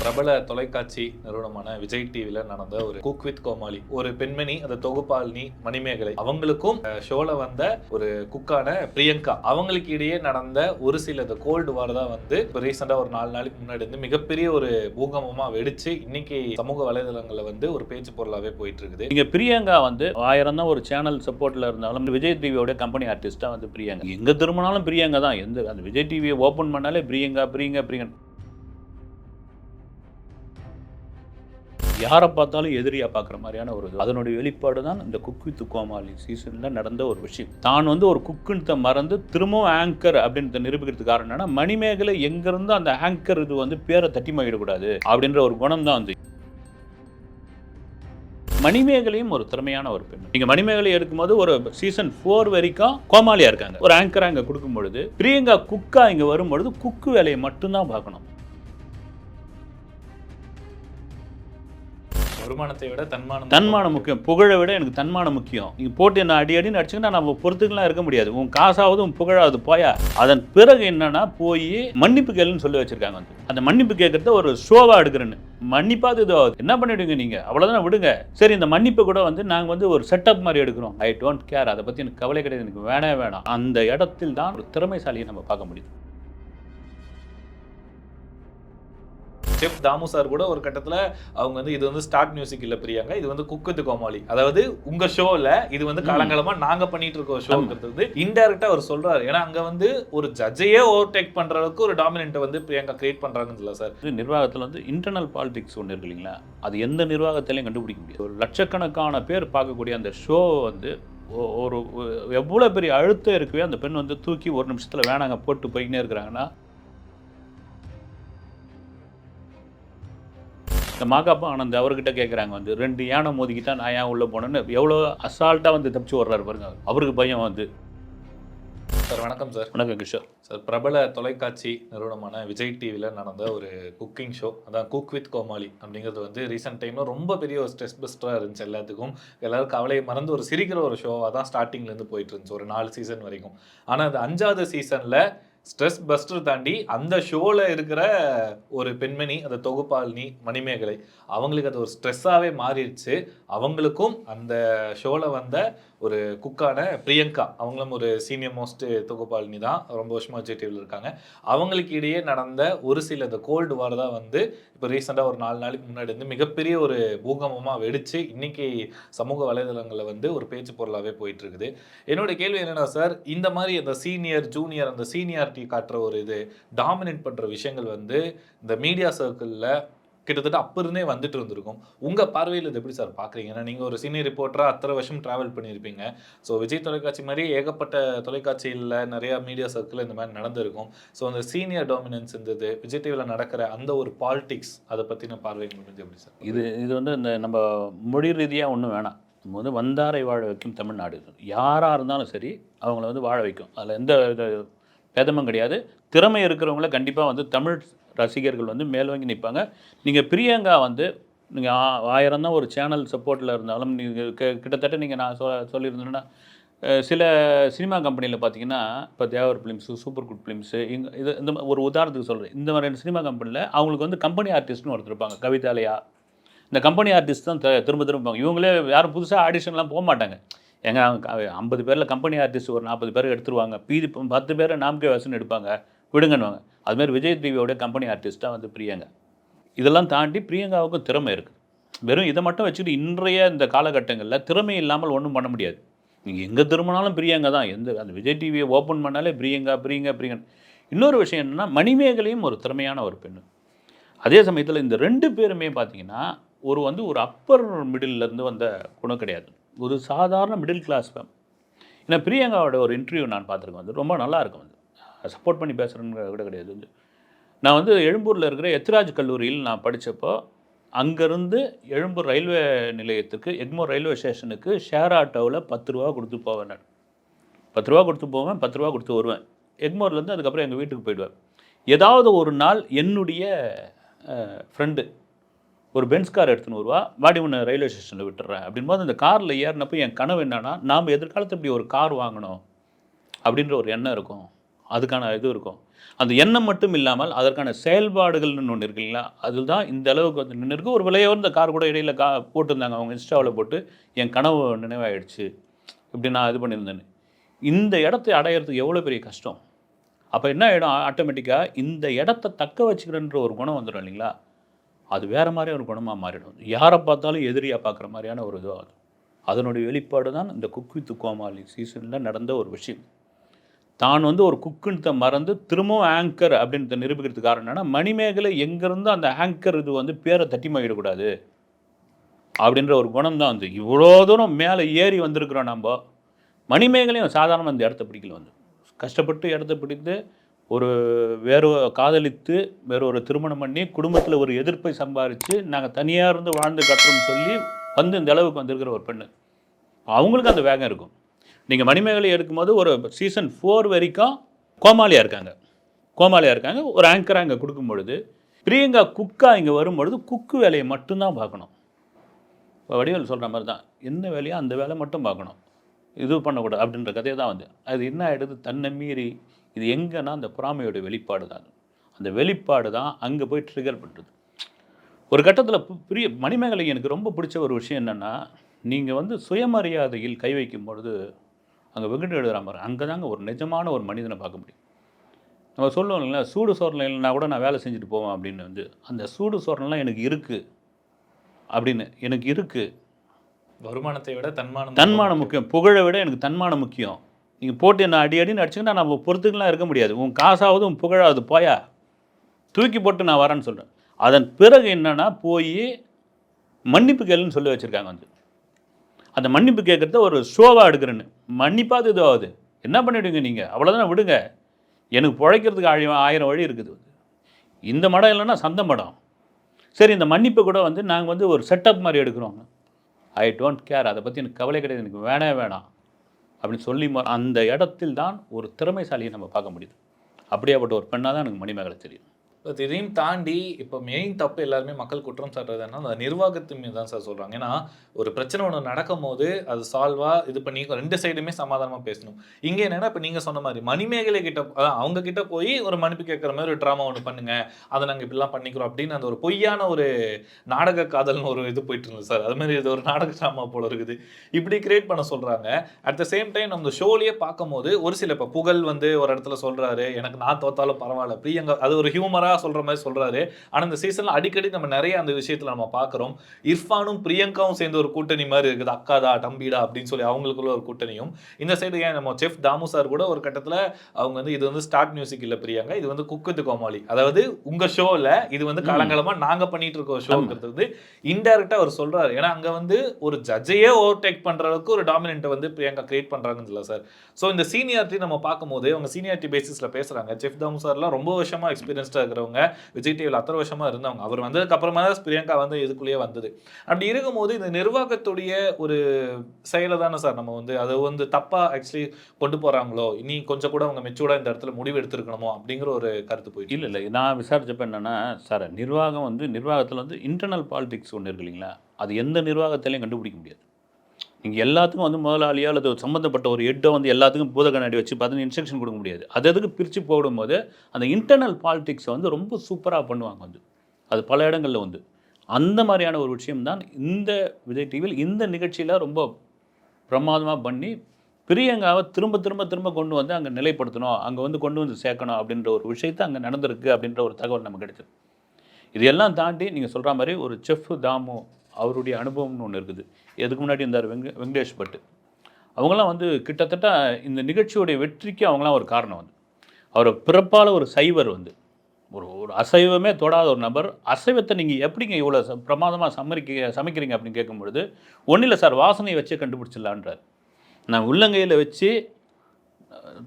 பிரபல தொலைக்காட்சி நிறுவனமான விஜய் டிவில நடந்த ஒரு குக் வித் கோமாளி. ஒரு பெண்மணி அந்த தொகுப்பாளினி மணிமேகலை. அவங்களுக்கும் ஷோல வந்த ஒரு குக்கான பிரியங்கா. அவங்களுக்கு இடையே நடந்த ஒரு சில இந்த கோல்டு வார் தான் வந்து இப்போ ரீசெண்டாக ஒரு நாலு நாளைக்கு முன்னாடி வந்து மிகப்பெரிய ஒரு பூகம்பமாக வெடிச்சு இன்னைக்கு சமூக வலைதளங்களில் வந்து ஒரு பேச்சு பொருளாகவே போயிட்டு இருக்குது இங்கே பிரியங்கா வந்து ஆயிரம் தான் ஒரு சேனல் சப்போர்ட்ல இருந்தாலும் விஜய் டிவியோட கம்பெனி ஆர்டிஸ்டாக வந்து பிரியங்கா. எங்கே திரும்பினாலும் பிரியங்கா தான். எந்த அந்த விஜய் டிவியை ஓப்பன் பண்ணாலே பிரியங்கா பிரியங்கா பிரியங்கா. யாரை பார்த்தாலும் எதிரியாக பார்க்குற மாதிரியான ஒரு இது. அதனுடைய வெளிப்பாடு தான் இந்த குக் வித் கோமாளி சீசனில் நடந்த ஒரு விஷயம். தான் வந்து ஒரு குக்குன்னு மறந்து திரும்பவும் ஆங்கர் அப்படின்னு நிரூபிக்கிறதுக்கு காரணம் என்னன்னா மணிமேகலை எங்கேருந்து அந்த ஆங்கர் இது வந்து பேரை தட்டிமாயிடக்கூடாது அப்படின்ற ஒரு குணம் தான் வந்து. மணிமேகலையும் ஒரு திறமையான ஒரு பெண். நீங்க மணிமேகலை எடுக்கும்போது ஒரு சீசன் ஃபோர் வரைக்கும் கோமாளியா இருக்காங்க. ஒரு ஆங்கரா இங்க கொடுக்கும் பொழுது பிரியங்கா குக்கா இங்க வரும்பொழுது குக்கு வேலையை மட்டும்தான் பார்க்கணும். வருமானத்தை விட தன்மானம் தன்மானம் முக்கியம். புகழை விட எனக்கு தன்மானம் முக்கியம். நீங்க போட்டு என்ன அடி அடின்னு அடிச்சுங்கன்னா நம்ம பொறுத்துக்கலாம் இருக்க முடியாது. உன் காசாவது உன் புகழாவது போயா? அதன் பிறகு என்னன்னா போய் மன்னிப்பு கேளுன்னு சொல்லி வச்சிருக்காங்க வந்து. அந்த மன்னிப்பு கேட்கறத ஒரு ஷோவா எடுக்கிறேன்னு. மன்னிப்பாது இது ஆகுது. என்ன பண்ணிடுவீங்க நீங்க? அவ்வளவுதானே விடுங்க. சரி இந்த மன்னிப்பு கூட வந்து நாங்க வந்து ஒரு செட்டப் மாதிரி எடுக்கிறோம். ஐ டோன்ட் கேர் அதை பத்தி எனக்கு கவலை கிடையாது. எனக்கு வேணவே வேணாம். அந்த இடத்தில் தான் ஒரு திறமைசாலியை நம்ம பார்க்க முடியுது செஃப் தாமு சார் கூட ஒரு கட்டத்துல அவங்க வந்து இது வந்து ஸ்டார்ட் மியூசிக் இல்ல பிரியாங்க. இது வந்து குக்குத்து கோமாளி அதாவது உங்க ஷோல இது வந்து காலங்காலமா நாங்க பண்ணிட்டு இருக்க ஷோங்கிறது வந்து இன்டைரக்டா அவர் சொல்றாரு. ஏன்னா அங்க வந்து ஒரு ஜட்ஜையே ஓவர்டேக் பண்ற அளவுக்கு ஒரு டாமினன்ட்டை வந்து பிரியங்கா கிரியேட் பண்றாங்கன்னு சார் இது நிர்வாகத்தில் வந்து இன்டர்னல் பாலிடிக்ஸ் ஒன்று இருக்கு இல்லைங்களா? அது எந்த நிர்வாகத்திலையும் கண்டுபிடிக்க முடியாது. ஒரு லட்சக்கணக்கான பேர் பார்க்கக்கூடிய அந்த ஷோ வந்து ஒரு எவ்வளோ பெரிய அழுத்தம் இருக்கவே அந்த பெண் வந்து தூக்கி ஒரு நிமிஷத்தில் வேணாங்க போட்டு போய்க்கினே இருக்கிறாங்கன்னா இந்த மாகாப்பா ஆனந்த் அவர்கிட்ட கேட்குறாங்க வந்து ரெண்டு யானை மோதிக்கிட்டா நான் ஏன் உள்ளே போனேன்னு? எவ்வளோ அசால்ட்டாக வந்து தப்பிச்சு வர்றாரு பாருங்க. அவருக்கு பையன் வந்து. சார் வணக்கம் சார். வணக்கம் கிஷோர். சார் பிரபல தொலைக்காட்சி நிறுவனமான விஜய் டிவியில் நடந்த ஒரு குக்கிங் ஷோ அதான் குக் வித் கோமாளி அப்படிங்கிறது வந்து ரீசெண்ட் டைமில் ரொம்ப பெரிய ஒரு ஸ்ட்ரெஸ் பஸ்டராக இருந்துச்சு எல்லாத்துக்கும். எல்லாரும் கவலையை மறந்து ஒரு சிரிக்கிற ஒரு ஷோவாக தான் ஸ்டார்டிங்லேருந்து போயிட்டு இருந்துச்சு ஒரு நாலு சீசன் வரைக்கும். ஆனால் அது அஞ்சாவது சீசனில் ஸ்ட்ரெஸ் பஸ்டர் தாண்டி அந்த ஷோவில் இருக்கிற ஒரு பெண்மணி அந்த தொகுப்பாளினி மணிமேகலை அவங்களுக்கு அது ஒரு ஸ்ட்ரெஸ்ஸாகவே மாறிடுச்சு. அவங்களுக்கும் அந்த ஷோவில் வந்த ஒரு குக்கான பிரியங்கா அவங்களும் ஒரு சீனியர் மோஸ்ட் தொகுப்பாளினி தான் ரொம்ப வருஷமாக விஜய் டிவியில் இருக்காங்க. அவங்களுக்கு இடையே நடந்த ஒரு சில இந்த கோல்டு வார் தான் வந்து இப்போ ரீசெண்டாக ஒரு நாலு நாளைக்கு முன்னாடி வந்து மிகப்பெரிய ஒரு பூகம்பமாக வெடித்து இன்னைக்கு சமூக வலைதளங்களில் வந்து ஒரு பேச்சு பொருளாகவே போயிட்டுருக்குது என்னோட கேள்வி என்னென்னா சார் இந்த மாதிரி அந்த சீனியர் ஜூனியர் அந்த சீனியர் சீனியாரிட்டி காட்டுற ஒரு இது டாமினேட் பண்ணுற விஷயங்கள் வந்து இந்த மீடியா சர்க்கிளில் கிட்டத்தட்ட அப்போ இருந்தே வந்துட்டு இருந்திருக்கும். உங்கள் பார்வையில் இது எப்படி சார் பார்க்குறீங்கன்னா நீங்கள் ஒரு சீனியர் ரிப்போர்ட்டராக அத்தனை வருஷம் ட்ராவல் பண்ணியிருப்பீங்க. ஸோ விஜய் தொலைக்காட்சி மாதிரி ஏகப்பட்ட தொலைக்காட்சியில் நிறையா மீடியா சர்க்கிள் இந்த மாதிரி நடந்திருக்கும். ஸோ அந்த சீனியர் டாமினன்ஸ் இருந்தது விஜய் டிவியில் நடக்கிற அந்த ஒரு பாலிடிக்ஸ் அதை பற்றின பார்வை முடிஞ்சு எப்படி சார் இது இது வந்து இந்த நம்ம மொழி ரீதியாக ஒன்றும் வேணாம். நம்ம வந்து வந்தாரை வாழ வைக்கும் தமிழ்நாடு. யாராக இருந்தாலும் சரி அவங்கள வந்து வாழ வைக்கும். அதில் எந்த பேதமும் கிடையாது. திறமை இருக்கிறவங்கள கண்டிப்பாக வந்து தமிழ் ரசிகர்கள் வந்து மேலோங்கி நிற்பாங்க நீங்கள் பிரியங்கா வந்து நீங்கள் ஆயிரம் தான் ஒரு சேனல் சப்போர்ட்டில் இருந்தாலும் நீங்கள் கிட்டத்தட்ட நீங்கள் நான் சொ சொல்லியிருந்தேன்னா சில சினிமா கம்பெனியில் பார்த்தீங்கன்னா இப்போ Devar films super good films இங்கே இது இந்த ஒரு உதாரணத்துக்கு சொல்கிறேன் இந்த மாதிரியான சினிமா கம்பெனியில் அவங்களுக்கு வந்து கம்பெனி ஆர்டிஸ்ட்னு ஒருத்தர் இருப்பாங்க கவிதாலயா இந்த கம்பெனி ஆர்டிஸ்ட் தான் த- திரும்ப திரும்ப இவங்களே யாரும் புதுசாக ஆடிஷன்லாம் போக மாட்டாங்க. எங்க ஐம்பது பேரில் கம்பெனி ஆர்டிஸ்ட் ஒரு நாற்பது பேர் எடுத்துருவாங்க. பீதி பத்து பேரை நாம்கே வாசன் எடுப்பாங்க. விடுங்கன்னுவாங்க. அதுமாதிரி விஜய் டிவியோட கம்பெனி ஆர்டிஸ்ட்டாக வந்து பிரியங்கா. இதெல்லாம் தாண்டி பிரியங்காவுக்கும் திறமை இருக்குது வெறும் இதை மட்டும் வச்சுக்கிட்டு இன்றைய இந்த காலகட்டங்களில் திறமை இல்லாமல் ஒன்றும் பண்ண முடியாது. நீங்கள் எங்கே திரும்பினாலும் பிரியங்கா தான். எந்த அந்த விஜய் டிவியை ஓப்பன் பண்ணாலே பிரியங்கா பிரியங்கா பிரியங்கா இன்னொரு விஷயம் என்னென்னா மணிமேகலையும் ஒரு திறமையான ஒரு பெண்ணு. அதே சமயத்தில் இந்த ரெண்டு பேருமே பார்த்தீங்கன்னா ஒரு வந்து ஒரு அப்பர் மிடில்லேருந்து வந்த குணம் கிடையாது. ஒரு சாதாரண மிடில் கிளாஸ் மேம் ஏன்னா பிரியங்காவோட ஒரு இன்டர்வியூ நான் பார்த்துருக்கேன் வந்து. ரொம்ப நல்லா இருக்கும் வந்து. சப்போர்ட் பண்ணி பேசுகிறேன்னு கூட கிடையாது வந்து. நான் வந்து எழும்பூரில் இருக்கிற எத்ராஜ் கல்லூரியில் நான் படித்தப்போ அங்கேருந்து எழும்பூர் ரயில்வே நிலையத்துக்கு எக்மோர் ரயில்வே ஸ்டேஷனுக்கு ஷேர் ஆட்டோவில் பத்து ரூபா கொடுத்து போவேன் நான். பத்து ரூபா கொடுத்து போவேன் பத்து ரூபா கொடுத்து வருவேன். எக்மோர்லேருந்து அதுக்கப்புறம் எங்கள் வீட்டுக்கு போயிடுவேன். ஏதாவது ஒரு நாள் என்னுடைய ஃப்ரெண்டு ஒரு பென்ஸ் கார் எடுத்துன்னு வருவா வாடி உன்னை ரயில்வே ஸ்டேஷனில் விட்டுறேன். அப்படின்போது அந்த காரில் ஏறினப்போ என் கனவு என்னன்னா நாம் எதிர்காலத்தில் இப்படி ஒரு கார் வாங்கணும் அப்படின்ற ஒரு எண்ணம் இருக்கும். அதுக்கான இது இருக்கும். அந்த எண்ணம் மட்டும் இல்லாமல் அதற்கான செயல்பாடுகள்னு ஒன்று இருக்கு இல்லைங்களா? அதுதான் இந்த அளவுக்கு வந்து நின்று இருக்கு. ஒரு விலையுயர்ந்த கார் கூட இடையில் கா போட்டிருந்தாங்க. அவங்க இன்ஸ்டாவில் போட்டு என் கனவு நினைவாயிடுச்சு. இப்படி நான் இது பண்ணியிருந்தேன்னு. இந்த இடத்தை அடையிறதுக்கு எவ்வளோ பெரிய கஷ்டம்? அப்போ என்ன ஆகிடும் ஆட்டோமேட்டிக்காக இந்த இடத்த தக்க வச்சுக்கிறன்ற ஒரு குணம் வந்துடும் இல்லைங்களா? அது வேறு மாதிரி ஒரு குணமாக மாறிடும். யாரை பார்த்தாலும் எதிரியாக பார்க்குற மாதிரியான ஒரு இதுவாகும் அதனுடைய வெளிப்பாடு தான் இந்த குக் வித் கோமாளி சீசனில் நடந்த ஒரு விஷயம். தான் வந்து ஒரு குக்குன்றத மறந்து திரும்பவும் ஆங்கர் அப்படின்றத நிரூபிக்கிறதுக்கு காரணம் என்னென்னா மணிமேகலை எங்கேருந்து அந்த ஆங்கர் இது வந்து பேரை தட்டி மாறிடக்கூடாது அப்படின்ற ஒரு குணம் தான் வந்து. இவ்வளோ தூரம் மேலே ஏறி வந்திருக்கிறோம் நம்ம. மணிமேகலையும் சாதாரணமாக இந்த இடத்த பிடிக்கல வந்து. கஷ்டப்பட்டு இடத்த பிடித்து ஒரு வேறு காதலித்து வேற ஒரு திருமணம் பண்ணி குடும்பத்தில் ஒரு எதிர்ப்பை சம்பாரித்து நாங்கள் தனியாக இருந்து வாழ்ந்து கட்டுறோம்னு சொல்லி வந்து இந்த அளவுக்கு வந்திருக்கிற ஒரு பெண்ணு. அவங்களுக்கு அந்த வேகம் இருக்கும். நீங்கள் மணிமேகலை எடுக்கும்போது ஒரு சீசன் ஃபோர் வரைக்கும் கோமாளியாக இருக்காங்க. கோமாளியாக இருக்காங்க. ஒரு ஆங்கராக இங்கே கொடுக்கும் பொழுது பிரியங்கா குக்கா இங்கே வரும்பொழுது குக்கு வேலையை மட்டும்தான் பார்க்கணும். இப்போ வடிவேல் சொல்கிற மாதிரி தான் என்ன வேலையோ அந்த வேலை மட்டும் பார்க்கணும். இது பண்ணக்கூடாது அப்படின்ற கதையை தான் வந்து. அது என்ன ஆகிடுது தன்னை மீறி இது எங்கன்னா அந்த பொறாமையோட வெளிப்பாடு தான். அந்த வெளிப்பாடு தான் அங்கே போய் ட்ரிகர் பண்ணுறது ஒரு கட்டத்தில் பெரிய மணிமேகலை எனக்கு ரொம்ப பிடிச்ச ஒரு விஷயம் என்னென்னா நீங்கள் வந்து சுயமரியாதையில் கை வைக்கும் பொழுது அங்கே வெங்கட் எழுதுகிற மாதிரி அங்கே தாங்க ஒரு நிஜமான ஒரு மனிதனை பார்க்க முடியும். நம்ம சொல்லுவோம் இல்லைங்களா சூடு சோறனை இல்லைனா கூட நான் வேலை செஞ்சுட்டு போவேன் அப்படின்னு வந்து அந்த சூடு சோறனெலாம் எனக்கு இருக்குது அப்படின்னு எனக்கு இருக்குது வருமானத்தை விட தன்மானம் தன்மானம் முக்கியம். புகழை விட எனக்கு தன்மானம் முக்கியம். நீங்கள் போட்டு என்ன அடி அடின்னு அடிச்சுக்கிட்டா நம்ம பொறுத்துக்கெல்லாம் இருக்க முடியாது. உன் காசாவது உன் புகழாவது போயா? தூக்கி போட்டு நான் வரேன்னு சொல்கிறேன் அதன் பிறகு என்னென்னா போய் மன்னிப்பு கேளுன்னு சொல்லி வச்சுருக்காங்க வந்து. அந்த மன்னிப்பு கேட்குறத ஒரு ஷோவாக எடுக்கிறேன்னு. மன்னிப்பாது இதுவாகுது என்ன பண்ணிவிடுங்க நீங்கள் அவ்வளோதானே விடுங்க. எனக்கு பிழைக்கிறதுக்கு ஆழி ஆயிரம் வழி இருக்குது இந்த மடம் இல்லைன்னா சந்த மடம். சரி இந்த மன்னிப்பு கூட வந்து நாங்கள் வந்து ஒரு செட்டப் மாதிரி எடுக்கிறோம். ஐ டோன்ட் கேர் அதை பற்றி எனக்கு கவலை கிடையாது. எனக்கு வேணே வேணாம். அப்படின்னு சொல்லி அந்த இடத்தில் தான் ஒரு திறமைசாலியை நம்ம பார்க்க முடியுது. அப்படியாப்பட்ட ஒரு பெண்ணாக தான் எனக்கு மணிமேகலை தெரியும். பட் இதையும் தாண்டி இப்போ மெயின் தப்பு எல்லாருமே மக்கள் குற்றம் சாட்டுறது என்ன அந்த நிர்வாகத்தின் மீது தான் சார் சொல்கிறாங்க ஏன்னா ஒரு பிரச்சனை ஒன்று நடக்கும் போது அது சால்வாக இது பண்ணி ரெண்டு சைடுமே சமாதானமாக பேசணும். இங்கே என்னென்னா இப்போ நீங்கள் சொன்ன மாதிரி மணிமேகலை கிட்ட அதான் அவங்க கிட்ட போய் ஒரு மன்னிப்பு கேட்குற மாதிரி ஒரு ட்ராமா ஒன்று பண்ணுங்க. அதை நாங்கள் இப்படிலாம் பண்ணிக்கிறோம் அப்படின்னு அந்த ஒரு பொய்யான ஒரு நாடக காதல்னு ஒரு இது போயிட்டு இருந்தது சார் அது மாதிரி இது ஒரு நாடக ட்ராமா போல இருக்குது. இப்படி கிரியேட் பண்ண சொல்கிறாங்க அட் த சேம் டைம் நம்ம ஷோலயே பார்க்கும்போது ஒரு சில இப்போ புகழ் வந்து ஒரு இடத்துல சொல்கிறாரு எனக்கு நான் தோத்தாலும் பரவாயில்ல. பிரியங்கா அது ஒரு ஹியூமரா சொல்ற மாதிரி சொல்றாரு. ஆனா இந்த சீசன்ல அடிக்கடி நம்ம நிறைய அந்த விஷயத்துல நம்ம பார்க்குறோம். இர்ஃபானும் பிரியங்காவும் சேர்ந்து ஒரு கூட்டணி மாதிரி இருக்குது. அக்காதா தம்பிடா அப்படின்னு சொல்லி அவங்களுக்குள்ள ஒரு கூட்டணியும். இந்த சைடு ஏன் நம்ம செஃப் தாமு சார் கூட ஒரு கட்டத்துல அவங்க வந்து இது வந்து ஸ்டார்ட் மியூசிக் இல்ல பிரியங்கா இது வந்து குக்குத்து கோமாளி. அதாவது உங்க ஷோல இது வந்து காலங்காலமா நாங்க பண்ணிட்டு இருக்க ஷோங்கிறது வந்து இன்டைரக்டா அவர் சொல்றாரு. ஏன்னா அங்க வந்து ஒரு ஜட்ஜையே ஓவர்டேக் பண்ற அளவுக்கு ஒரு டாமினன்ட்டை வந்து பிரியங்கா கிரியேட் பண்றாங்கன்னு இல்லை சார். ஸோ இந்த சீனியாரிட்டி நம்ம பார்க்கும்போது அவங்க சீனியாரிட்டி பேசிஸ்ல பேசுறாங்க. செஃப் தாமு சார்லாம் ரொம்ப வருஷமா எக்ஸ்பீரியன்ஸ்டா இருக்கிறவங்க விஜய் டிவியில் அத்தனை வருஷமா இருந்தவங்க. அவர் வந்ததுக்கு அப்புறமா தான் பிரியங்கா வந்து இதுக்குள்ளேயே வந்தது. அப்படி இருக்கும்போது இந்த நிர்வாகத்துடைய ஒரு செயலை தானே சார் நம்ம வந்து அதை வந்து தப்பா ஆக்சுவலி கொண்டு போறாங்களோ? இனி கொஞ்சம் கூட அவங்க மெச்சூர்டா இந்த இடத்துல முடிவு எடுத்துருக்கணுமோ? அப்படிங்கிற ஒரு கருத்து போயிட்டு இல்லை இல்லை. நான் விசாரிச்சப்ப என்னென்னா சார் நிர்வாகம் வந்து நிர்வாகத்தில் வந்து இன்டர்னல் பாலிடிக்ஸ் ஒன்று இருக்கு இல்லைங்களா? அது எந்த நிர்வாகத்திலையும் கண்டுபிடிக்க முடியாது. நீங்கள் எல்லாத்துக்கும் வந்து முதலாளியோ அல்லது ஒரு சம்மந்தப்பட்ட ஒரு ஹெட்டோ வந்து எல்லாத்துக்கும் பூத கண்ணாடி வச்சு பார்த்து இன்ஸ்ட்ரக்ஷன் கொடுக்க முடியாது. அது அதுக்கு பிரித்து போடும்போது அந்த இன்டர்னல் பாலிடிக்ஸை வந்து ரொம்ப சூப்பராக பண்ணுவாங்க வந்து. அது பல இடங்களில் வந்து. அந்த மாதிரியான ஒரு விஷயம் தான் இந்த விஜய் டிவியில் இந்த நிகழ்ச்சியில் ரொம்ப பிரமாதமாக பண்ணி பிரியங்காவை திரும்ப திரும்ப திரும்ப கொண்டு வந்து அங்கே நிலைப்படுத்தணும் அங்கே வந்து கொண்டு வந்து சேர்க்கணும் அப்படின்ற ஒரு விஷயத்தை அங்கே நடந்திருக்கு அப்படின்ற ஒரு தகவல் நமக்கு கிடைச்சது. இது எல்லாம் தாண்டி நீங்கள் சொல்கிற மாதிரி ஒரு செஃப் தாமு அவருடைய அனுபவம்னு ஒன்று இருக்குது. எதுக்கு முன்னாடி இருந்தார்? வெங்க வெங்கடேஷ் பட்டு. அவங்களாம் வந்து கிட்டத்தட்ட இந்த நிகழ்ச்சியுடைய வெற்றிக்கு அவங்களாம் ஒரு காரணம் வந்து. அவர் பிறப்பால் ஒரு சைவர் வந்து. ஒரு ஒரு அசைவமே தொடாத ஒரு நபர். அசைவத்தை நீங்கள் எப்படிங்க இவ்வளோ பிரமாதமாக சமைக்க சமைக்கிறீங்க அப்படின்னு கேட்கும்பொழுது ஒன்றும் இல்லை சார் வாசனையை வச்சே கண்டுபிடிச்சிடலான்றார். நான் உள்ளங்கையில் வச்சு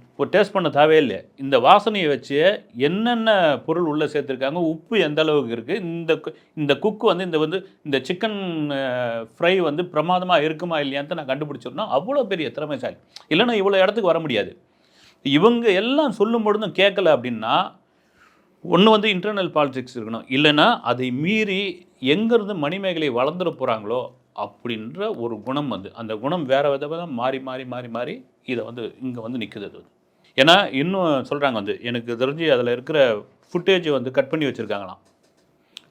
இப்போ டேஸ்ட் பண்ண தேவையில்லை. இந்த வாசனையை வச்சு என்னென்ன பொருள் உள்ளே சேர்த்துருக்காங்க உப்பு எந்த அளவுக்கு இருக்குது இந்த இந்த குக்கு வந்து இந்த வந்து இந்த சிக்கன் ஃப்ரை வந்து பிரமாதமாக இருக்குமா இல்லையான்ட்டு நான் கண்டுபிடிச்சிருந்தோம் அவ்வளோ பெரிய திறமைசாலி. இல்லைன்னா இவ்வளோ இடத்துக்கு வர முடியாது. இவங்க எல்லாம் சொல்லும் பொழுதும் கேட்கல அப்படின்னா ஒன்று வந்து இன்டர்னல் பாலிடிக்ஸ் இருக்கணும். இல்லைன்னா அதை மீறி எங்கேருந்து மணிமேகலை வளர்ந்துட போகிறாங்களோ அப்படின்ற ஒரு குணம் வந்து அந்த குணம் வேறு விதமாக மாறி மாறி மாறி மாறி இதை வந்து இங்கே வந்து நிற்குது அது வந்து. ஏன்னா இன்னும் சொல்கிறாங்க வந்து எனக்கு தெரிஞ்சு அதில் இருக்கிற ஃபுட்டேஜ் வந்து கட் பண்ணி வச்சுருக்காங்களாம்.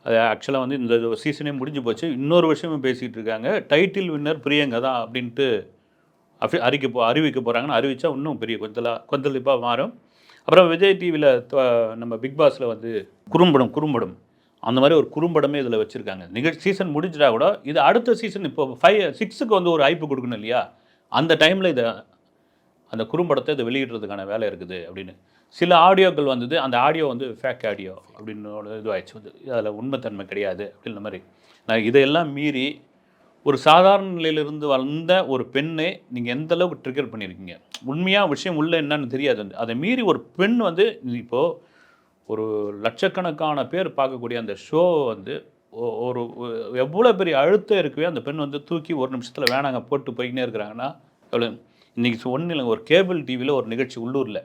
அது ஆக்சுவலாக வந்து இந்த சீசனே முடிஞ்சு போச்சு இன்னொரு விஷயமும் பேசிகிட்டு இருக்காங்க. டைட்டில் வின்னர் பிரியங்கா தான் அப்படின்ட்டு அஃபி அறிக்க போ அறிவிக்க போகிறாங்கன்னு அறிவித்தா இன்னும் பெரிய கொந்தலா கொந்தளிப்பாக மாறும். அப்புறம் விஜய் டிவியில் நம்ம பிக் பாஸில் வந்து குறும்படம் குறும்படம். அந்த மாதிரி ஒரு குறும்படமே இதில் வச்சுருக்காங்க. நிகழ்ச்சி சீசன் முடிஞ்சிட்டா கூட இது அடுத்த சீசன் இப்போ ஃபைவ் சிக்ஸுக்கு வந்து ஒரு ஐப்பு கொடுக்கணும் இல்லையா? அந்த டைமில் இதை அந்த குறும்படத்தை இதை வெளியிடுறதுக்கான வேலை இருக்குது அப்படின்னு. சில ஆடியோக்கள் வந்தது அந்த ஆடியோ வந்து ஃபேக் ஆடியோ அப்படின்னு இதுவாகிடுச்சு வந்து அதில் உண்மைத்தன்மை கிடையாது அப்படின்ற மாதிரி. நான் இதையெல்லாம் மீறி ஒரு சாதாரண நிலையிலிருந்து வந்த ஒரு பெண்ணை நீங்கள் எந்த அளவுக்கு ட்ரிகர் பண்ணியிருக்கீங்க? உண்மையாக விஷயம் உள்ள என்னன்னு தெரியாது. அதை மீறி ஒரு பெண் வந்து இப்போது ஒரு லட்சக்கணக்கான பேர் பார்க்கக்கூடிய அந்த ஷோ வந்து ஒரு எவ்வளோ பெரிய அழுத்தம் இருக்கவே அந்த பெண் வந்து தூக்கி ஒரு நிமிஷத்தில் வேணாங்க போட்டு போய்க்கினே இருக்கிறாங்கன்னா எவ்வளோ இன்றைக்கி ஒன்றும் இல்லைங்க ஒரு கேபிள் டிவியில் ஒரு நிகழ்ச்சி உள்ளூரில்.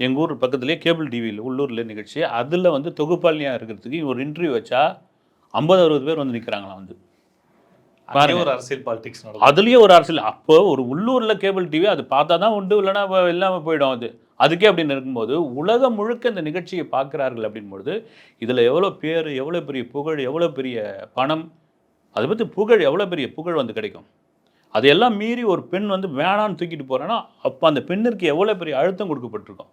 எங்கள் ஊர் பக்கத்துலேயே கேபிள் டிவியில் உள்ளூரில் நிகழ்ச்சி. அதில் வந்து தொகுப்பாளியாக இருக்கிறதுக்கு ஒரு இன்டர்வியூ வச்சா ஐம்பது அறுபது பேர் வந்து நிற்கிறாங்களாம் வந்து. ஒரு அரசியல் பாலிடிக்ஸ் நடக்கும். அதுலேயே ஒரு அரசியல் அப்போ ஒரு உள்ளூரில் கேபிள் டிவி அது பார்த்தா தான் உண்டு இல்லைன்னா இல்லாமல் போயிடும் அது. அதுக்கே அப்படின்னு இருக்கும்போது உலகம் முழுக்க இந்த நிகழ்ச்சியை பார்க்குறார்கள் அப்படின்பொழுது இதில் எவ்வளோ பேர் எவ்வளோ பெரிய புகழ் எவ்வளோ பெரிய பணம் அதை பற்றி புகழ் எவ்வளோ பெரிய புகழ் வந்து கிடைக்கும்? அதையெல்லாம் மீறி ஒரு பெண் வந்து வேணான்னு தூக்கிட்டு போகிறேன்னா அப்போ அந்த பெண்ணிற்கு எவ்வளோ பெரிய அழுத்தம் கொடுக்கப்பட்டிருக்கும்?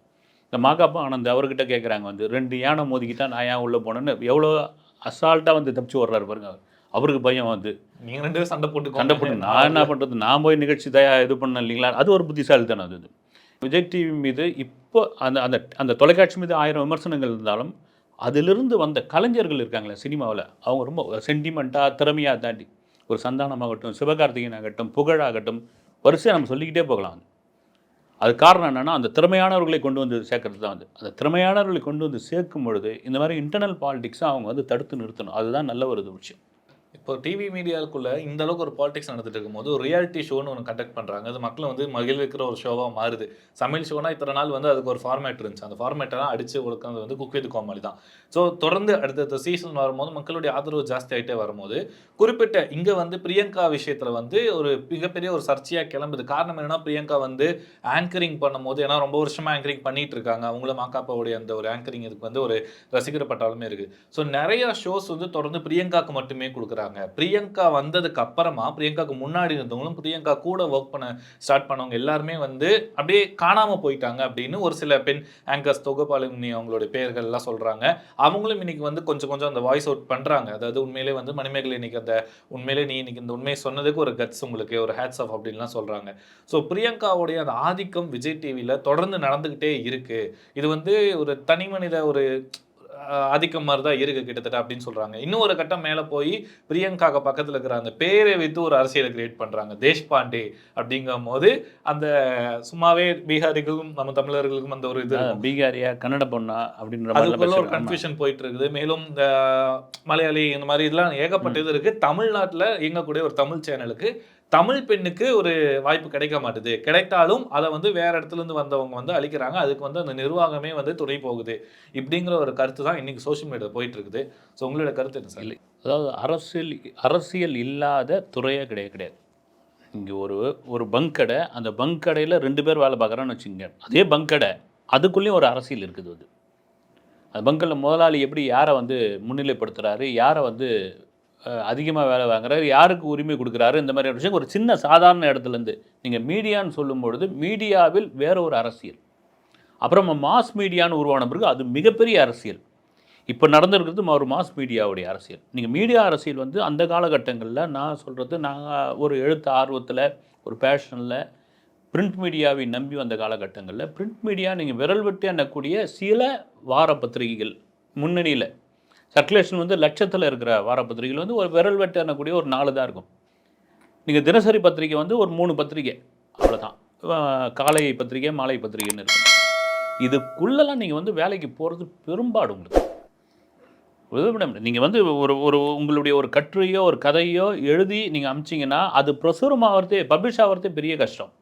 இந்த மாகாப்பா ஆனந்த் அவர்கிட்ட கேட்குறாங்க வந்து ரெண்டு யானை மோதிக்கிட்டா நான் ஏன் உள்ளே போனேன்னு? எவ்வளோ அசால்ட்டாக வந்து தப்பிச்சு வர்றாரு பாருங்க அவர். அவருக்கு பையன் வந்து. நீங்க ரெண்டு பேரும் சண்டை போட்டு சண்டை போட்டு நான் என்ன பண்ணுறது நான் போய் நிகழ்ச்சி தயா இது பண்ண இல்லைங்களா? அது ஒரு புத்திசாலித்தனம் அது. விஜய் டிவி மீது இப்போ அந்த அந்த அந்த தொலைக்காட்சி மீது ஆயிரம் விமர்சனங்கள் இருந்தாலும் அதிலிருந்து வந்த கலைஞர்கள் இருக்காங்களே சினிமாவில் அவங்க ரொம்ப சென்டிமெண்ட்டாக திறமையாக தாண்டி. ஒரு சந்தானமாகட்டும் சிவகார்த்திகேயன் ஆகட்டும் புகழாகட்டும் வரிசையாக நம்ம சொல்லிக்கிட்டே போகலாம் அது. காரணம் என்னென்னா அந்த திறமையானவர்களை கொண்டு வந்து சேர்க்கறது தான் வந்து அந்த திறமையானவர்களை கொண்டு வந்து சேர்க்கும் பொழுது இந்த மாதிரி இன்டர்னல் பாலிடிக்ஸை அவங்க வந்து தடுத்து நிறுத்தணும். அதுதான் நல்ல ஒரு விஷயம். இப்போ டிவி மீடியாவுக்குள்ளே இந்த அளவுக்கு ஒரு பாலிடிக்ஸ் நடந்துட்டு இருக்கும்போது ஒரு ரியாலிட்டி ஷோன்னு ஒன்று கண்டக்ட் பண்ணுறாங்க அது மக்களை வந்து மகிழ்விக்கிற ஒரு ஷோவாக மாறுது. சமையல் ஷோனா இத்தனை நாள் வந்து அதுக்கு ஒரு ஃபார்மேட் இருந்துச்சு. அந்த ஃபார்மேட்டெல்லாம் அடிச்சு கொடுக்கறது வந்து குக் வித் கோமாளி தான். ஸோ தொடர்ந்து அடுத்தடுத்த சீசன் வரும்போது மக்களுடைய ஆதரவு ஜாஸ்தி ஆகிட்டே வரும்போது குறிப்பிட்ட இங்கே வந்து பிரியங்கா விஷயத்தில் வந்து ஒரு மிகப்பெரிய ஒரு சர்ச்சையாக கிளம்புது. காரணம் என்னன்னா பிரியங்கா வந்து ஆங்கரிங் பண்ணும்போது ஏன்னா ரொம்ப வருஷமாக ஆங்கரிங் பண்ணிட்டு இருக்காங்க. அவங்கள மாக்காப்பாவுடைய அந்த ஒரு ஆங்கரிங் இதுக்கு வந்து ஒரு ரசிகர் பட்டாலுமே இருக்குது ஸோ நிறையா ஷோஸ் வந்து தொடர்ந்து பிரியங்காக்கு மட்டுமே கொடுக்குறாங்க. பிரியங்கா வந்ததுக்கு அப்புறமா பிரியங்காக்கு முன்னாடி இருந்தவங்களும் பிரியங்கா கூட ஒர்க் பண்ண ஸ்டார்ட் பண்ணவங்க எல்லாருமே வந்து அப்படியே காணாமல் போயிட்டாங்க அப்படின்னு ஒரு சில பெண் ஆங்கர்ஸ் தொகுப்பாளினி அவங்களுடைய பெயர்கள்லாம் சொல்கிறாங்க அவங்களும் இன்னைக்கு வந்து கொஞ்சம் கொஞ்சம் அந்த வாய்ஸ் அவுட் பண்ணுறாங்க அதாவது உண்மையிலே வந்து மணிமேகலை இன்னைக்கு அந்த உண்மையிலே நீ இன்னைக்கு இந்த உண்மையை சொன்னதுக்கு ஒரு கட்ஸ் உங்களுக்கு ஒரு ஹேட்ஸ் ஆஃப் அப்படின்லாம் சொல்கிறாங்க ஸோ பிரியங்காவுடைய அந்த ஆதிக்கம் விஜய் டிவியில் தொடர்ந்து நடந்துக்கிட்டே இருக்குது இது வந்து ஒரு தனி மனித ஒரு ஆதிக்கம் மாதிரி தான் இருக்கு கிட்டத்தட்ட அப்படின்னு சொல்றாங்க. இன்னும் ஒரு கட்டம் மேலே போய் பிரியங்காக்கு பக்கத்தில் இருக்கிற அந்த பேரை வைத்து ஒரு அரசியலை கிரியேட் பண்றாங்க. தேஷ்பாண்டே அப்படிங்கும் போது அந்த சும்மாவே பீகாரிகளுக்கும் நம்ம தமிழர்களுக்கும் அந்த ஒரு இது. பீகாரியா கன்னட பொண்ணா அப்படின்ற அதுக்குள்ள ஒரு. கன்ஃபியூஷன் போயிட்டு இருக்குது மேலும் இந்த மலையாளி இந்த மாதிரி இதெல்லாம் ஏகப்பட்ட இது இருக்கு. தமிழ்நாட்டுல இயங்கக்கூடிய ஒரு தமிழ் சேனலுக்கு தமிழ் பெண்ணுக்கு ஒரு வாய்ப்பு கிடைக்க மாட்டுது. கிடைத்தாலும் அதை வந்து வேற இடத்துல இருந்து வந்தவங்க வந்து அழிக்கிறாங்க. அதுக்கு வந்து அந்த நிர்வாகமே வந்து துணை போகுது. இப்படிங்கிற ஒரு கருத்து தான் இன்றைக்கி சோஷியல் மீடியா போயிட்டு இருக்குது ஸோ உங்களோட கருத்து என்ன சார் இல்லை. அதாவது அரசியல் அரசியல் இல்லாத துறையே கிடையாது கிடையாது. இங்கே ஒரு ஒரு பங்க் கடை. அந்த பங்க் கடையில் ரெண்டு பேர் வேலை பார்க்குறான்னு வச்சுங்க அதே பங்க் கடை. அதுக்குள்ளேயும் ஒரு அரசியல் இருக்குது அது. அந்த பங்கில் முதலாளி எப்படி யாரை வந்து முன்னிலைப்படுத்துகிறாரு யாரை வந்து அதிகமாக வேலை வாங்குறாரு யாருக்கு உரிமை கொடுக்குறாரு இந்த மாதிரி விஷயம். ஒரு சின்ன சாதாரண இடத்துலேருந்து நீங்கள் மீடியான்னு சொல்லும் பொழுது மீடியாவில் வேற ஒரு அரசியல். அப்புறம் மாஸ் மீடியான்னு உருவான பிறகு அது மிகப்பெரிய அரசியல். இப்போ நடந்திருக்கிறது ஒரு மாஸ் மீடியாவுடைய அரசியல். நீங்கள் மீடியா அரசியல் வந்து அந்த காலகட்டங்களில் நான் சொல்கிறது நாங்கள் ஒரு எழுத்து ஆர்வத்தில் ஒரு பேஷனில் பிரிண்ட் மீடியாவை நம்பி வந்த காலகட்டங்களில் பிரிண்ட் மீடியா நீங்கள் விரல் விட்டு எண்ணக்கூடிய சில வார பத்திரிகைகள் முன்னணியில் சர்க்குலேஷன் வந்து லட்சத்தில் இருக்கிற வார பத்திரிகைகள் வந்து ஒரு விரல் வெட்டு எண்ணக்கூடிய ஒரு நாலு தான் இருக்கும். நீங்கள் தினசரி பத்திரிகை வந்து ஒரு மூணு பத்திரிகை அவ்வளோதான் காலை பத்திரிகை மாலை பத்திரிகைன்னு இருக்கும் இதுக்குள்ளெல்லாம் நீங்கள் வந்து வேலைக்கு போகிறது பெரும்பாடு உங்களுக்கு. நீங்கள் வந்து ஒரு ஒரு உங்களுடைய ஒரு கட்டுரையோ ஒரு கதையோ எழுதி நீங்கள் அமிச்சிங்கன்னா அது பிரசுரம் ஆகிறதே பப்ளிஷ் ஆகிறதே பெரிய கஷ்டம்.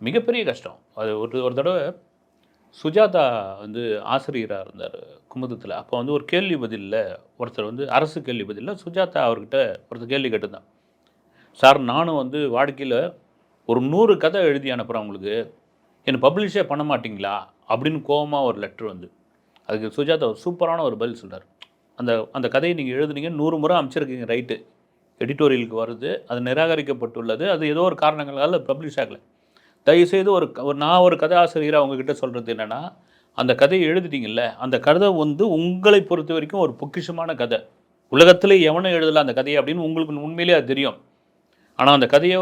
மிகப்பெரிய கஷ்டம். அது ஒரு ஒரு தடவை சுஜாதா வந்து ஆசிரியராக இருந்தார் குமுதத்தில். அப்போ வந்து ஒரு கேள்வி பதிலில் ஒருத்தர் வந்து அரசு கேள்வி பதிலில் சுஜாதா அவர்கிட்ட ஒருத்தர் கேள்வி கேட்டிருந்தான். சார் நானும் வந்து வாழ்க்கையில் ஒரு நூறு கதை எழுதி அனுப்புகிறேன் உங்களுக்கு. என்னை பப்ளிஷே பண்ண மாட்டிங்களா? அப்படின்னு கோவமாக ஒரு லெட்ரு வந்து. அதுக்கு சுஜாதா ஒரு சூப்பரான ஒரு பதில் சொன்னார் அந்த அந்த கதையை நீங்கள் எழுதுனீங்க நூறு முறை அமைச்சிருக்கீங்க ரைட்டு. எடிட்டோரியலுக்கு வருது அது நிராகரிக்கப்பட்டுள்ளது அது ஏதோ ஒரு காரணங்களால் பப்ளிஷ் ஆகலை. தயவுசெய்து ஒரு ஒரு நான் ஒரு கதை ஆசிரியராக உங்ககிட்ட சொல்கிறது என்னென்னா அந்த கதையை எழுதிட்டீங்கல்ல அந்த கதை வந்து உங்களை பொறுத்த வரைக்கும் ஒரு பொக்கிஷமான கதை. உலகத்தில் எவனும் எழுதலாம் அந்த கதையை அப்படின்னு உங்களுக்கு உண்மையிலேயே அது தெரியும். ஆனால் அந்த கதையை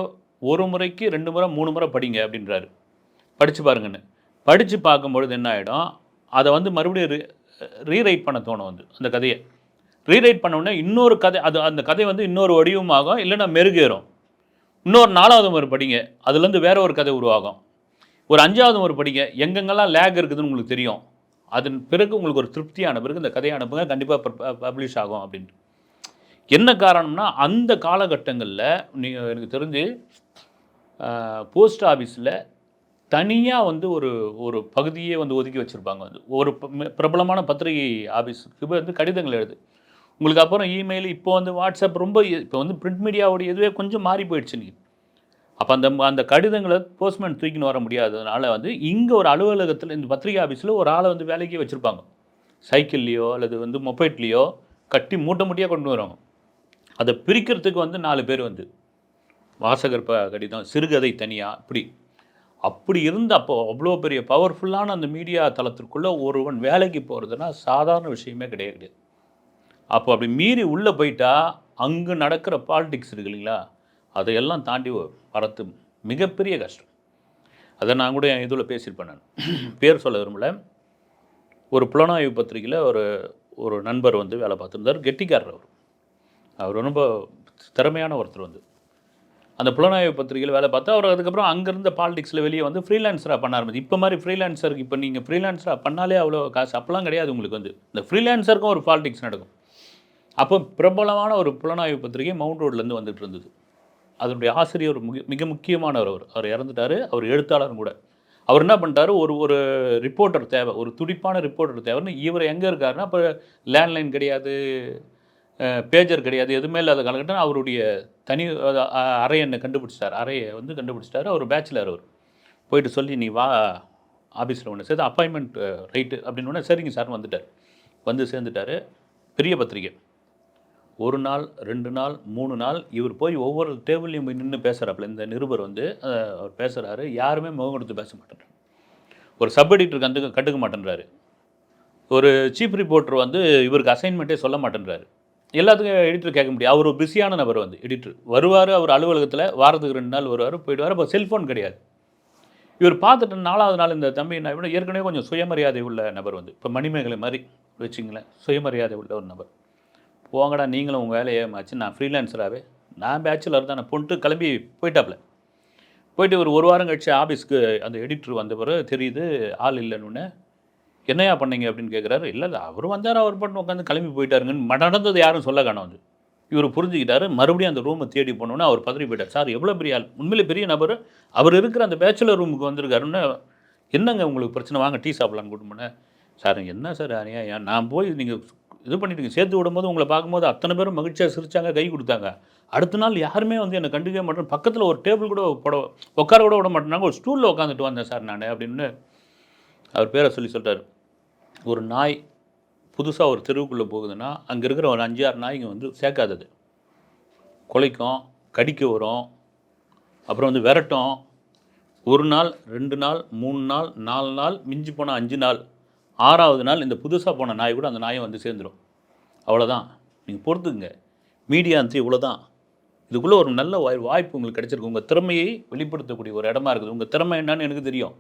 ஒரு முறைக்கு ரெண்டு முறை மூணு முறை படிங்க அப்படின்றாரு. படித்து பாருங்கன்னு. படித்து பார்க்கும்பொழுது என்ன ஆகிடும் அதை வந்து மறுபடியும் ரீ ரீரைட் பண்ண தோணும் வந்து அந்த கதையை. ரீரைட் பண்ண உடனே இன்னொரு கதை அது அந்த கதை வந்து இன்னொரு வடிவமாகும் இல்லைன்னா மெருகேறும். இன்னொரு நாலாவது முறை படிங்க அதுலேருந்து வேற ஒரு கதை உருவாகும். ஒரு அஞ்சாவது முறை படிங்க எங்கெங்கெல்லாம் லேக் இருக்குதுன்னு உங்களுக்கு தெரியும். அதன் பிறகு உங்களுக்கு ஒரு திருப்தியான பிறகு இந்த கதையை அனுப்புங்க கண்டிப்பாக பப்ளிஷ் ஆகும் அப்படின்ட்டு. என்ன காரணம்னா அந்த காலகட்டங்களில் நீங்கள் எனக்கு தெரிஞ்சு போஸ்ட் ஆஃபீஸில் தனியாக வந்து ஒரு ஒரு பகுதியே வந்து ஒதுக்கி வச்சுருப்பாங்க வந்து. ஒரு பிரபலமான பத்திரிகை ஆஃபீஸுக்கு வந்து கடிதங்கள் எழுது. உங்களுக்கு அப்புறம் இமெயில் இப்போ வந்து வாட்ஸ்அப் ரொம்ப இப்போ வந்து பிரிண்ட் மீடியாவோட இதுவே கொஞ்சம் மாறி போயிடுச்சு நீ அப்போ அந்த அந்த கடிதங்களை போஸ்ட்மேன் தூக்கின்னு வர முடியாததுனால வந்து இங்கே ஒரு அலுவலகத்தில் இந்த பத்திரிகை ஆஃபீஸில் ஒரு ஆளை வந்து வேலைக்கே வச்சுருப்பாங்க. சைக்கிள்லேயோ அல்லது வந்து மொபைட்லேயோ கட்டி மூட்டை மூட்டையாக கொண்டு வருவாங்க. அதை பிரிக்கிறதுக்கு வந்து நாலு பேர் வந்து. வாசகர் ப கடிதம் சிறுகதை தனியாக இப்படி. அப்படி இருந்த அப்போ அவ்வளோ பெரிய பவர்ஃபுல்லான அந்த மீடியா தளத்திற்குள்ளே ஒருவன் வேலைக்கு போகிறதுனா சாதாரண விஷயமே கிடையாது கிடையாது. அப்போ அப்படி மீறி உள்ளே போயிட்டா அங்கே நடக்கிற பாலிடிக்ஸ் இருக்கு இல்லைங்களா? அதையெல்லாம் தாண்டி வரத்து மிகப்பெரிய கஷ்டம். அதை நான் கூட என் இதில் பேசியிருப்பேன் நான். பேர் சொல்ல விரும்பல. ஒரு புலனாய்வு பத்திரிகையில் ஒரு ஒரு நண்பர் வந்து வேலை பார்த்துருந்தார். கெட்டிக்காரர் அவர். அவர் ரொம்ப திறமையான ஒருத்தர் வந்து. அந்த புலனாய்வு பத்திரிகையில் வேலை பார்த்தா அவர் அதுக்கப்புறம் அங்கேருந்த பாலிடிக்ஸில் வெளியே வந்து ஃப்ரீலான்ஸராக பண்ண ஆரம்பிச்சு. இப்போ மாதிரி ஃப்ரீலான்சருக்கு இப்போ நீங்கள் ஃப்ரீலான்ஸராக பண்ணாலே அவ்வளோ காசு. அப்போலாம் கிடையாது உங்களுக்கு வந்து. இந்த ஃப்ரீலான்சருக்கும் ஒரு பாலிடிக்ஸ் நடக்கும். அப்போ பிரபலமான ஒரு புலனாய்வு பத்திரிகை மவுண்ட் ரோட்லேருந்து வந்துட்டு இருந்தது. அதனுடைய ஆசிரியர் மிக மிக முக்கியமானவர் அவர். அவர் இறந்துட்டார் அவர் எழுத்தாளரும் கூட. அவர் என்ன பண்ணிட்டாரு? ஒரு ஒரு ரிப்போர்ட்டர் தேவை ஒரு துடிப்பான ரிப்போர்ட்டர் தேவைன்னு இவர் எங்கே இருக்காருன்னா இப்போ லேண்ட்லைன் கிடையாது பேஜர் கிடையாது எதுவுமே இல்லாத காலகட்டம் அவருடைய தனி அறை அறையை என்ன கண்டுபிடிச்சிட்டார். அறையை வந்து கண்டுபிடிச்சிட்டாரு அவர் பேச்சுலர் அவர். போயிட்டு சொல்லி நீ வா ஆஃபீஸில் ஒன்று சேர்த்து அப்பாயின்மெண்ட் ரைட்டு அப்படின்னு உடனே சரிங்க சார் வந்துட்டார். வந்து சேர்ந்துட்டாரு. பெரிய பத்திரிகை. ஒரு நாள் ரெண்டு நாள் மூணு நாள் இவர் போய் ஒவ்வொரு டேபிள்லையும் போய் நின்று பேசுகிறாப்புல இந்த நிருபர் வந்து அவர் பேசுகிறாரு யாருமே முகம் கொடுத்து பேச மாட்டேன் ஒரு சப் எடிட்டர் கண்டுக்க கண்டுக்க மாட்டேன்றாரு. ஒரு சீஃப் ரிப்போர்ட்டர் வந்து இவருக்கு அசைன்மெண்ட்டே சொல்ல மாட்டேன்றாரு. எல்லாத்துக்கும் எடிட்டர் கேட்க முடியாது அவர் பிஸியான நபர் வந்து எடிட்டர் வருவார் அவர் அலுவலகத்தில் வாரத்துக்கு ரெண்டு நாள் வருவார் போயிடுவார். அப்போ செல்ஃபோன் கிடையாது. இவர் பார்த்துட்டு நாலாவது நாள் இந்த தம்பி என்ன ஏற்கனவே கொஞ்சம் சுயமரியாதை உள்ள நபர் வந்து. இப்போ மணிமேகலை மாதிரி வச்சுங்களேன். சுயமரியாதை உள்ள ஒரு நபர். போங்கடா நீங்களும் உங்கள் வேலையை ஏமாச்சு நான் ஃப்ரீலான்சராகவே நான் பேச்சுலர் தான் நான் கிளம்பி போயிட்டாப்ல போயிட்டு ஒரு ஒரு வாரம் கழிச்சு ஆஃபீஸ்க்கு அந்த எடிட்டர் வந்த பிறகு தெரியுது ஆள் இல்லைன்னு என்னையா பண்ணீங்க? அப்படின்னு கேட்குறாரு இல்லை இல்லை அவர் வந்தார் அவர் பண்ணு உட்காந்து கிளம்பி போயிட்டாருங்கன்னு நடந்தது யாரும் சொல்ல காணும் வந்து இவர் புரிஞ்சுக்கிட்டாரு. மறுபடியும் அந்த ரூமை தேடி போனோன்னே அவர் பதறி போயிட்டார். சார் எவ்வளோ பெரிய ஆள்? உண்மையிலே பெரிய நபர். அவர் இருக்கிற அந்த பேச்சுலர் ரூமுக்கு வந்திருக்காருன்னு என்னங்க உங்களுக்கு பிரச்சனை? வாங்க டீ சாப்பிட்லான்னு கூட்டு போனேன். சார் என்ன சார் அநியாயம்? நான் போய் நீங்கள் இது பண்ணிட்டு சேர்த்து விடும்போது உங்களை பார்க்கும்போது அத்தனை பேரும் மகிழ்ச்சியாக சிரிச்சாங்க கை கொடுத்தாங்க. அடுத்த நாள் யாருமே வந்து என்னை கண்டுக்கவே மாட்டேன் பக்கத்தில் ஒரு டேபிள் கூட போட உட்கார கூட விட மாட்டேனாங்க ஒரு ஸ்டூலில் உட்காந்துட்டு வந்தேன் சார் நான் அப்படின்னு அவர் பேரை சொல்லி சொல்கிறார் ஒரு நாய் புதுசாக ஒரு தெருவுக்குள்ளே போகுதுன்னா அங்கே இருக்கிற ஒரு அஞ்சு ஆறு நாய்ங்க வந்து சேர்க்காதது. குலைக்கும் கடிக்க வரும் அப்புறம் வந்து விரட்டும். ஒரு நாள் ரெண்டு நாள் மூணு நாள் நாலு நாள் மிஞ்சி போனால் அஞ்சு நாள். ஆறாவது நாள் இந்த புதுசாக போன நாய் கூட அந்த நாயை வந்து சேர்ந்துடும் அவ்வளோதான் நீங்கள் பொறுத்துக்குங்க. மீடியா வந்து இவ்வளோ தான் இதுக்குள்ளே ஒரு நல்ல வாய் வாய்ப்பு உங்களுக்கு கிடச்சிருக்கு. உங்கள் திறமையை வெளிப்படுத்தக்கூடிய ஒரு இடமா இருக்குது. உங்கள் திறமை என்னன்னு எனக்கு தெரியும்.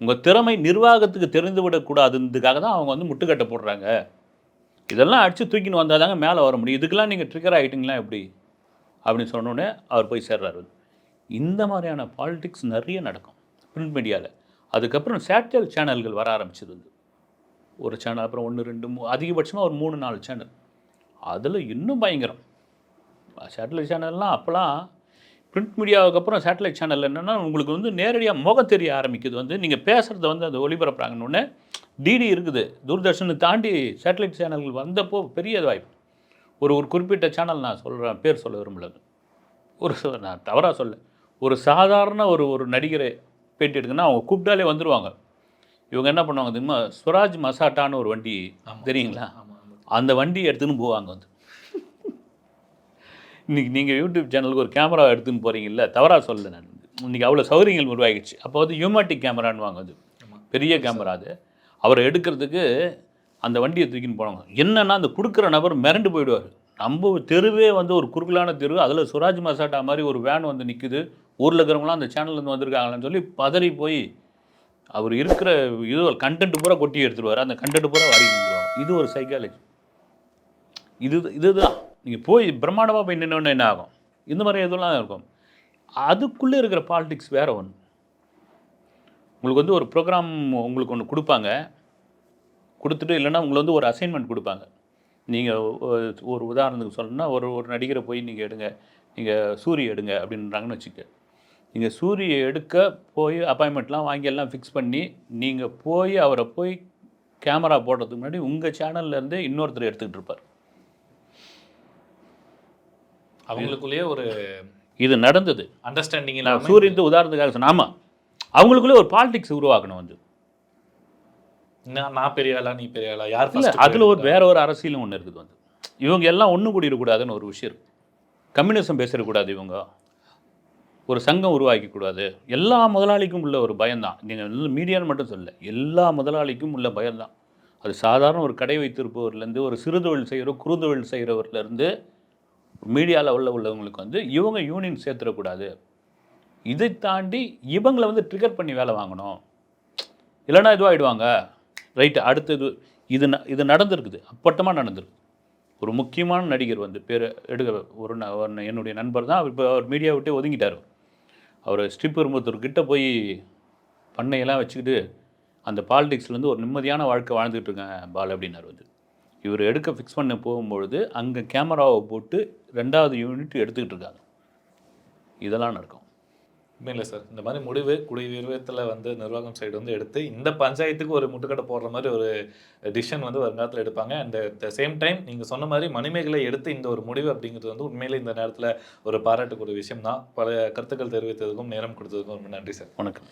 உங்கள் திறமை நிர்வாகத்துக்கு தெரிந்து விடக்கூடாதுன்றதுக்காக தான் அவங்க வந்து முட்டுக்கட்டை போடுறாங்க. இதெல்லாம் அடித்து தூக்கின்னு வந்தால் தாங்க மேலே வர முடியும். இதுக்கெல்லாம் நீங்கள் ட்ரிகர் ஆகிட்டீங்களா எப்படி? அப்படின்னு சொன்னோடனே அவர் போய் சேர்றாரு. இந்த மாதிரியான பாலிடிக்ஸ் நிறைய நடக்கும். பிரிண்ட் மீடியாவில் அதுக்கப்புறம் சேட்டலைட் சேனல்கள் வர ஆரம்பிச்சது வந்து ஒரு சேனல் அப்புறம் ஒன்று ரெண்டு மூ அதிகபட்சமாக ஒரு மூணு நாலு சேனல் அதில் இன்னும் பயங்கரம். சேட்டலைட் சேனல்லாம் அப்போலாம் பிரிண்ட் மீடியாவுக்கு அப்புறம் சேட்டலைட் சேனல் என்னென்னா உங்களுக்கு வந்து நேரடியாக முகம் தெரிய ஆரம்பிக்குது. வந்து நீங்கள் பேசுகிறத வந்து அந்த ஒளிபரப்புறாங்கன்னு டிடி இருக்குது. தூர்தர்ஷனை தாண்டி சேட்டலைட் சேனல்கள் வந்தப்போ பெரிய வாய்ப்பு ஒரு ஒரு குறிப்பிட்ட சேனல் நான் சொல்கிறேன் பேர் சொல்ல விரும்பலது ஒரு நான் தவறாக சொல்ல. ஒரு சாதாரண ஒரு ஒரு நடிகரை பேட்டி எடுக்குன்னா அவங்க கூப்பிட்டாலே வந்துடுவாங்க இவங்க என்ன பண்ணுவாங்க தெரியுமா? ஸ்வராஜ் மசாட்டான்னு ஒரு வண்டி. தெரியுங்களா. அந்த வண்டி எடுத்துன்னு போவாங்க வந்து. இன்னைக்கு நீங்கள் யூடியூப் சேனலுக்கு ஒரு கேமரா எடுத்துன்னு போகிறீங்கல்ல தவறாக சொல்லலை நான் இன்னைக்கு அவ்வளோ சௌகரியங்கள் உருவாகிடுச்சு. அப்போ வந்து யூமேட்டிக் கேமரான்னு வாங்க அது. பெரிய கேமரா அது. அவரை எடுக்கிறதுக்கு அந்த வண்டியை தூக்கின்னு போனாங்க என்னன்னா அந்த கொடுக்குற நபர் மிரண்டு போயிடுவார். நம்ம தெருவே வந்து ஒரு குறுகலான தெரு. அதில் சுராஜ் மசாட்டா மாதிரி ஒரு வேன் வந்து நிற்குது ஊரில் இருக்கிறவங்களாம் அந்த சேனல்லேருந்து வந்திருக்காங்களான்னு சொல்லி பதறி போய் அவர் இருக்கிற இது கண்டென்ட் பூரா கொட்டி எடுத்துருவார். அந்த கண்டென்ட் பூரா வாரி இது ஒரு சைக்காலஜி இது இதுதான். நீங்கள் போய் பிரம்மாண்டமாக போய் நின்று என்ன ஆகும்? இந்த மாதிரி இதெல்லாம் இருக்கும். அதுக்குள்ளே இருக்கிற பாலிடிக்ஸ் வேற ஒன்று உங்களுக்கு வந்து ஒரு ப்ரோக்ராம் உங்களுக்கு ஒன்று கொடுப்பாங்க. கொடுத்துட்டு இல்லைன்னா உங்களை வந்து ஒரு அசைன்மெண்ட் கொடுப்பாங்க. நீங்கள் ஒரு உதாரணத்துக்கு சொல்லணும்னா ஒரு ஒரு நடிகரை போய் நீங்கள் எடுங்க. நீங்கள் சூரிய எடுங்க அப்படின்றாங்கன்னு வச்சுக்க நீங்கள் சூரிய எடுக்க போய் அப்பாயின்மெண்ட்லாம் வாங்கி எல்லாம் ஃபிக்ஸ் பண்ணி நீங்கள் போய் அவரை போய் கேமரா போடுறதுக்கு முன்னாடி உங்கள் சேனல்லேருந்து இன்னொருத்தர் எடுத்துக்கிட்டு இருப்பார். அவங்களுக்குள்ளேயே ஒரு இது நடந்தது. அண்டர்ஸ்டாண்டிங் நான் சூரியன் உதாரணத்துக்காக சொன்னேன். ஆமாம் அவங்களுக்குள்ளே ஒரு பாலிடிக்ஸ் உருவாக்கணும் வந்து. நான் பெரிய ஆளா நீ பெரிய ஆளா? யார் இல்லை அதில் ஒரு? வேற ஒரு அரசியலும் ஒன்று இருக்குது வந்து. இவங்க எல்லாம் ஒன்று கூடிடக்கூடாதுன்னு ஒரு விஷயம் இருக்கு. கம்யூனிசம் பேசிடக்கூடாது இவங்க. ஒரு சங்கம் உருவாக்கிக்கூடாது. எல்லா முதலாளிக்கும் உள்ள ஒரு பயம்தான். நீங்கள் மீடியான்னு மட்டும் சொல்ல எல்லா முதலாளிக்கும் உள்ள பயம்தான். அது சாதாரண ஒரு கடை வைத்திருப்பவர்லேருந்து ஒரு சிறுதொழில் செய்கிற குறுதொழில் செய்கிறவர்லேருந்து மீடியாவில் உள்ள உள்ளவங்களுக்கு வந்து இவங்க யூனியன் சேர்த்துடக்கூடாது. இதை தாண்டி இவங்களை வந்து ட்ரிகர் பண்ணி வேலை வாங்கணும். இல்லைன்னா இதுவாகிடுவாங்க ரைட்டு அடுத்தது இது ந- இது நடந்திருக்குது. அப்பட்டமாக நடந்திருக்கு. ஒரு முக்கியமான நடிகர் வந்து பேர் எடுக்க ஒரு என்னுடைய நண்பர் தான் இப்போ அவர் மீடியா விட்டு ஒதுங்கிட்டார். அவர் ஸ்ரீபெரும்புத்தூர் கிட்ட போய் பண்ணையெல்லாம் வச்சுக்கிட்டு அந்த பாலிடிக்ஸ்லேருந்து ஒரு நிம்மதியான வாழ்க்கை வாழ்ந்துட்டு இருக்கேன் பால் அப்படின்னார் வந்து. இவர் எடுக்க ஃபிக்ஸ் பண்ண போகும்பொழுது அங்கே கேமராவை போட்டு ரெண்டாவது யூனிட் எடுத்துக்கிட்டு இருக்காங்க. இதெல்லாம் நடக்கும். உண்மை இல்லை சார். இந்த மாதிரி முடிவு குடி விருவத்தில் வந்து நிர்வாகம் சைடு வந்து எடுத்து இந்த பஞ்சாயத்துக்கு ஒரு முட்டுக்கடை போடுற மாதிரி ஒரு டிசிஷன் வந்து வருங்காலத்தில் எடுப்பாங்க. அண்ட் த சேம் டைம் நீங்கள் சொன்ன மாதிரி மணிமேகலை எடுத்து இந்த ஒரு முடிவு அப்படிங்கிறது வந்து உண்மையிலே இந்த நேரத்தில் ஒரு பாராட்டுக்கு ஒரு விஷயம் தான் பல கருத்துக்கள் தெரிவித்ததுக்கும் நேரம் கொடுத்ததுக்கும் ரொம்ப நன்றி சார். வணக்கம்.